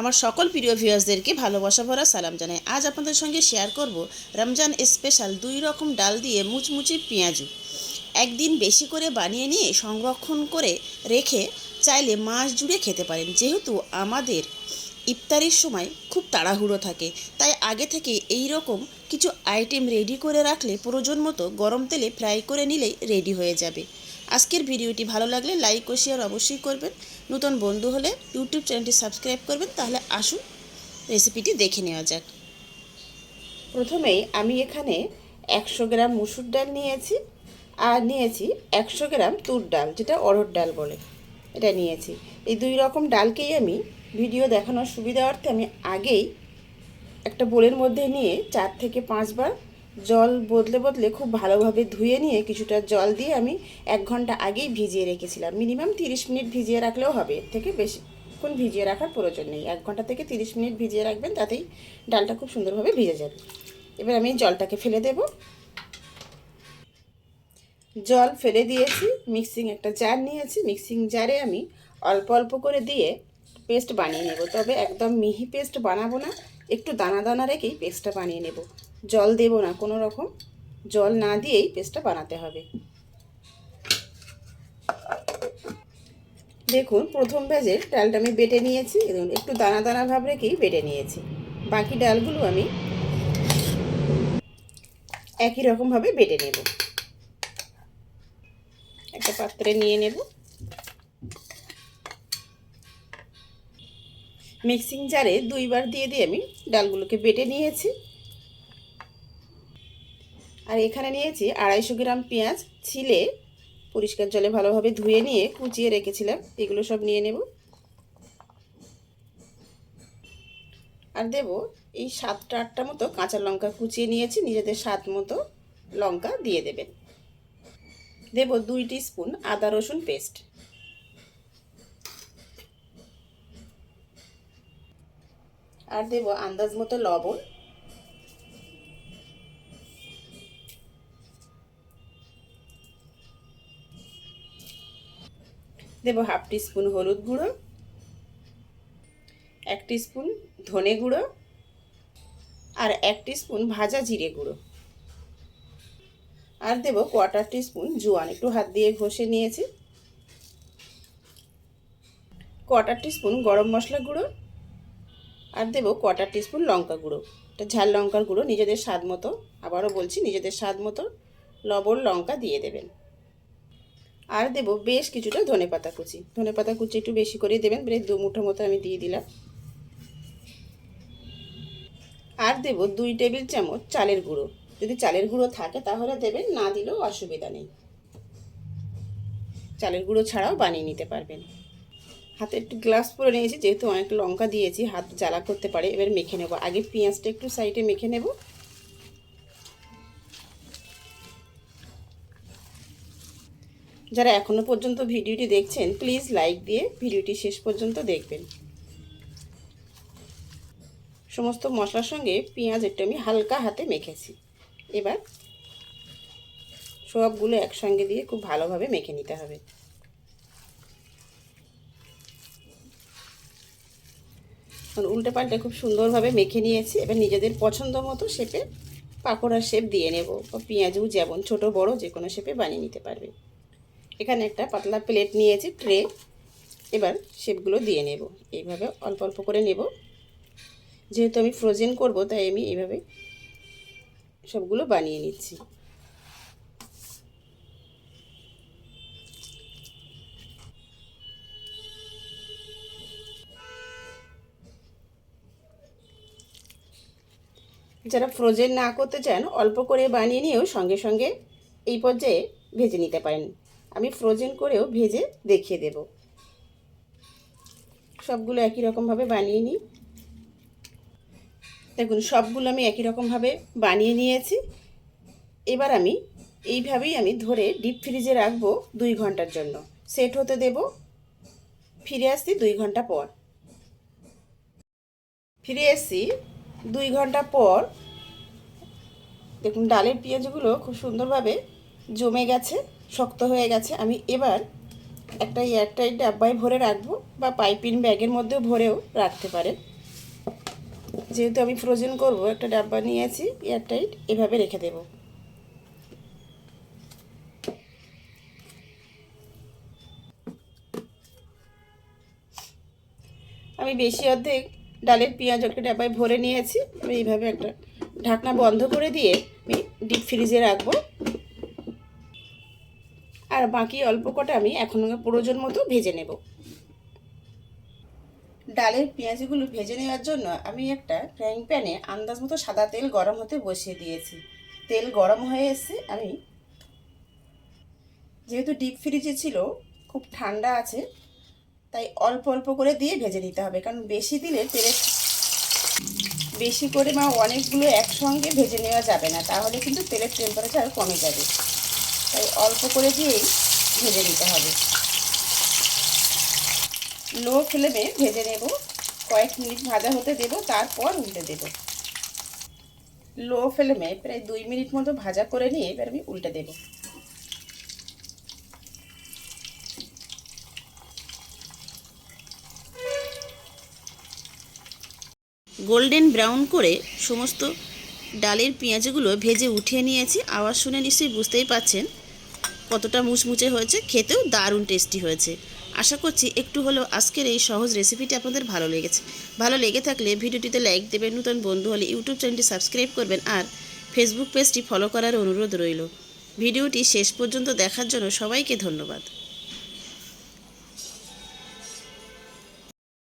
আমার সকল প্রিয় ভিউয়ার্সদেরকে ভালোবাসা ভরা সালাম জানাই। আজ আপনাদের সঙ্গে শেয়ার করব রমজান স্পেশাল দুই রকম ডাল দিয়ে মুচমুচে পেঁয়াজু। একদিন বেশি করে বানিয়ে নিয়ে সংরক্ষণ করে রেখে চাইলে মাস জুড়ে খেতে পারেন। যেহেতু আমাদের ইফতারির সময় খুব তাড়াহুড়ো থাকে, তাই আগে থেকে এই রকম কিছু আইটেম রেডি করে রাখলে প্রয়োজন মতো গরম তেলে ফ্রাই করে নিলেই রেডি হয়ে যাবে। আজকের ভিডিওটি ভালো লাগলে লাইক ও শেয়ার অবশ্যই করবেন। নতুন বন্ধু হলে ইউটিউব চ্যানেলটি সাবস্ক্রাইব করবেন, তাহলে আসুন রেসিপিটি দেখে নেওয়া যাক। প্রথমেই আমি এখানে একশো গ্রাম মুসুর ডাল নিয়েছি, আর নিয়েছি একশো গ্রাম তুর ডাল, যেটা অড়হর ডাল বলে। এটা নিয়েছি। এই দুই রকম ডালকেই আমি ভিডিও দেখানোর সুবিধার্থে আমি আগেই একটা বোলের মধ্যে নিয়ে চার থেকে পাঁচবার জল বদলে বদলে খুব ভালোভাবে ধুয়ে নিয়ে কিছুটা জল দিয়ে আমি এক ঘণ্টা আগেই ভিজিয়ে রেখেছিলাম। মিনিমাম তিরিশ মিনিট ভিজিয়ে রাখলেও হবে। এর থেকে বেশিক্ষণ ভিজিয়ে রাখার প্রয়োজন নেই। এক ঘণ্টা থেকে তিরিশ মিনিট ভিজিয়ে রাখবেন, তাতেই ডালটা খুব সুন্দরভাবে ভিজে যাবে। এবার আমি জলটাকে ফেলে দেব। জল ফেলে দিয়েছি, মিক্সিং একটা জার নিয়েছি। মিক্সিং জারে আমি অল্প অল্প করে দিয়ে পেস্ট বানিয়ে নেব। তবে একদম মিহি পেস্ট বানাবো না, একটু দানা দানা রেখেই পেস্টটা বানিয়ে নেব। জল দেব না, কোনো রকম জল না দিয়েই পেস্টটা বানাতে হবে। দেখুন, প্রথম ভেজের ডালটা আমি বেটে নিয়েছি একটু দানা দানা ভাব রেখেই বেটে নিয়েছি। বাকি ডালগুলো আমি একই রকমভাবে বেটে নেব। একটা পাত্রে নিয়ে নেব। মিক্সিং জারে দুইবার দিয়ে দিয়ে আমি ডালগুলোকে বেটে নিয়েছি। আর এখানে নিয়েছি আড়াইশো গ্রাম পেঁয়াজ ছিলে পরিষ্কার জলে ভালোভাবে ধুয়ে নিয়ে কুচিয়ে রেখেছিলাম। এগুলো সব নিয়ে নেব। আর দেব এই সাতটা আটটা মতো কাঁচা লঙ্কা কুচিয়ে নিয়েছি, নিজেদের স্বাদ মতো লঙ্কা দিয়ে দেবেন। দেব দুই স্পুন আদা রসুন পেস্ট। আর দেব আন্দাজ মতো লবণ। দেব হাফ স্পুন হলুদ গুঁড়ো, এক স্পুন ধনে গুঁড়ো আর এক স্পুন ভাজা জিরে গুঁড়ো। আর দেব কোয়ার্টার স্পুন জোয়ান, একটু হাত দিয়ে ঘষে নিয়েছি। কোয়ার্টার স্পুন গরম মশলা গুঁড়ো আর দেবো কোয়ার্টার টিস্পুন লঙ্কা গুঁড়ো। এটা ঝাল লঙ্কার গুঁড়ো, নিজেদের স্বাদ মতো, আবারও বলছি, নিজেদের স্বাদ মতো লবণ, লঙ্কা দিয়ে দেবেন। আর দেবো বেশ কিছুটা ধনে পাতা কুচি। ধনে পাতা কুচি একটু বেশি করে দেবেন, বেশ দু মুঠো মতো আমি দিয়ে দিলাম। আর দেবো দুই টেবিল চামচ চালের গুঁড়ো। যদি চালের গুঁড়ো থাকে তাহলে দেবেন, না দিলেও অসুবিধা নেই। চালের গুঁড়ো ছাড়াও বানিয়ে নিতে পারবেন। হাতে একটু গ্লাস পরে নিয়েছি, যেহেতু অনেক লঙ্কা দিয়েছি, হাত জ্বালা করতে পারে, এবার মেখে নেব। আগে পেঁয়াজটা একটু সাইডে মেখে নেব। যারা এখনও পর্যন্ত ভিডিওটি দেখছেন প্লিজ লাইক দিয়ে ভিডিওটি শেষ পর্যন্ত দেখবেন। সমস্ত মশলার সঙ্গে পেঁয়াজ একটু আমি হালকা হাতে মেখেছি। এবার সবগুলো একসঙ্গে দিয়ে খুব ভালোভাবে মেখে নিতে হবে। উল্টে পাল্টে খুব সুন্দরভাবে মেখে নিয়েছি। এবার নিজেদের পছন্দ মতো শেপে পাকোড়ার শেপ দিয়ে নেব। বা পেঁয়াজও যেমন ছোট বড় যে কোনো শেপে বানিয়ে নিতে পারবে এখানে একটা পাতলা প্লেট নিয়েছি ট্রে এবার শেপগুলো দিয়ে নেব। এইভাবে অল্প অল্প করে নেব। যেহেতু আমি ফ্রোজেন করব, তাই আমি এইভাবে সবগুলো বানিয়ে নিচ্ছি। যারা ফ্রোজেন না করতে চান, অল্প করে বানিয়ে নিয়েও সঙ্গে সঙ্গে এই পর্যায়ে ভেজে নিতে পারেন। আমি ফ্রোজেন করেও ভেজে দেখিয়ে দেব। সবগুলো একই রকমভাবে বানিয়ে নিই। দেখুন, সবগুলো আমি একই রকমভাবে বানিয়ে নিয়েছি। এবার আমি এইভাবেই আমি ধরে ডিপ ফ্রিজে রাখব দুই ঘণ্টার জন্য। সেট হতে দেব। ফিরে আসছি দুই ঘণ্টা পর। ফিরে এসছি দুই ঘণ্টা পর। দেখুন, ডালের পেঁয়াজগুলো খুব সুন্দরভাবে জমে গেছে, শক্ত হয়ে গেছে। আমি এবার একটা এয়ারটাইট ডাব্বায় ভরে রাখব বা পাইপিং ব্যাগের মধ্যেও ভরেও রাখতে পারেন। যেহেতু আমি ফ্রোজেন করব, একটা ডাব্বা নিয়েছি এয়ারটাইট এভাবে রেখে দেবো। আমি বেশি অর্ধেক ডালের পেঁয়াজ একটা ডাব্বায় ভরে নিয়েছি। আমি এইভাবে একটা ঢাকনা বন্ধ করে দিয়ে আমি ডিপ ফ্রিজে রাখব। আর বাকি অল্প কটা আমি এখন প্রয়োজন মতো ভেজে নেব। ডালের পেঁয়াজগুলো ভেজে নেওয়ার জন্য আমি একটা ফ্রাইং প্যানে আন্দাজ মতো সাদা তেল গরম হতে বসিয়ে দিয়েছি। তেল গরম হয়ে এসে আমি যেহেতু ডিপ ফ্রিজে ছিল, খুব ঠান্ডা আছে, তাই অল্প অল্প করে দিয়ে ভেজে নিতে হবে, কারণ বেশি দিলে তেলের বেশি করে মা অনেকগুলো একসঙ্গে ভেজে নেওয়া যাবে না, তাহলে কিন্তু তেলের টেম্পারেচার কমে যাবে। তাই অল্প করে দিয়েই ভেজে নিতে হবে। লো ফ্লেমে ভেজে নেব। কয়েক মিনিট ভাজা হতে দেব, তারপর উল্টে দেব। লো ফ্লেমে প্রায় দুই মিনিট মতো ভাজা করে নিয়ে এবার আমি উল্টে দেবো। গোল্ডেন ব্রাউন করে সমস্ত ডালের পেঁয়াজগুলো ভেজে উঠিয়ে নিয়েছি। আওয়াজ শুনে নিশ্চয়ই বুঝতেই পাচ্ছেন কতটা মুচমুচে হয়েছে। খেতেও দারুণ টেস্টি হয়েছে। আশা করছি একটু হলেও আজকের এই সহজ রেসিপিটি আপনাদের ভালো লেগেছে। ভালো লেগে থাকলে ভিডিওটিতে লাইক দেবেন, নতুন বন্ধু হলে ইউটিউব চ্যানেলটি সাবস্ক্রাইব করবেন আর ফেসবুক পেজটি ফলো করার অনুরোধ রইল। ভিডিওটি শেষ পর্যন্ত দেখার জন্য সবাইকে ধন্যবাদ।